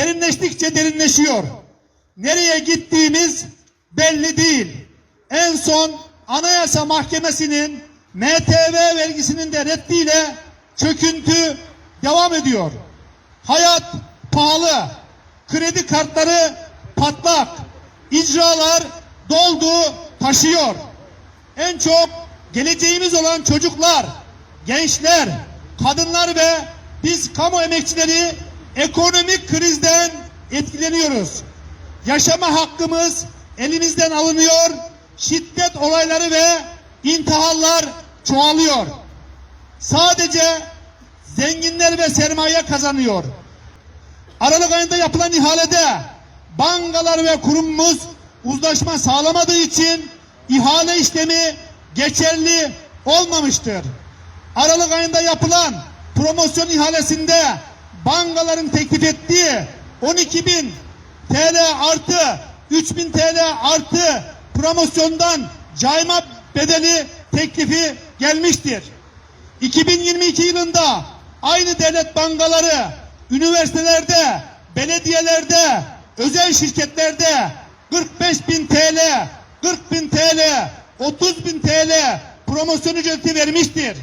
derinleştikçe derinleşiyor. Nereye gittiğimiz belli değil. En son Anayasa Mahkemesi'nin MTV vergisinin de reddiyle çöküntü devam ediyor. Hayat pahalı, kredi kartları patlak, icralar doldu, taşıyor. En çok geleceğimiz olan çocuklar, gençler, kadınlar ve biz kamu emekçileri ekonomik krizden etkileniyoruz. Yaşama hakkımız elimizden alınıyor, şiddet olayları ve intiharlar çoğalıyor. Sadece zenginler ve sermaye kazanıyor. Aralık ayında yapılan ihalede bankalar ve kurumumuz uzlaşma sağlamadığı için ihale işlemi geçerli olmamıştır. Aralık ayında yapılan promosyon ihalesinde bankaların teklif ettiği 12 bin TL artı 3 bin TL artı promosyondan cayma bedeli teklifi gelmiştir. 2022 yılında aynı devlet bankaları üniversitelerde, belediyelerde, özel şirketlerde 45 bin TL, 40 bin TL, 30 bin TL promosyon ücreti vermiştir.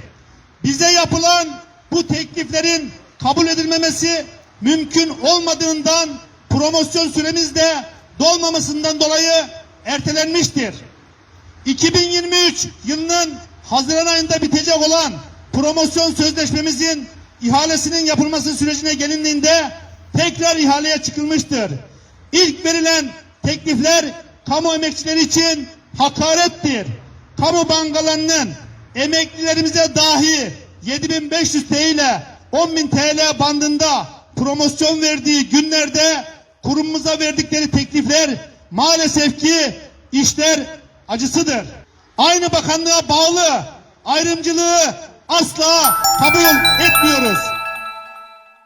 Bize yapılan bu tekliflerin kabul edilmemesi mümkün olmadığından promosyon süremiz de dolmamasından dolayı ertelenmiştir. 2023 yılının Haziran ayında bitecek olan promosyon sözleşmemizin ihalesinin yapılması sürecine gelindiğinde tekrar ihaleye çıkılmıştır. İlk verilen teklifler kamu emekçileri için hakarettir. Kamu bankalarının emeklilerimize dahi 7500 TL ile 10.000 TL bandında promosyon verdiği günlerde kurumumuza verdikleri teklifler maalesef ki işler acısıdır. Aynı bakanlığa bağlı ayrımcılığı asla kabul etmiyoruz.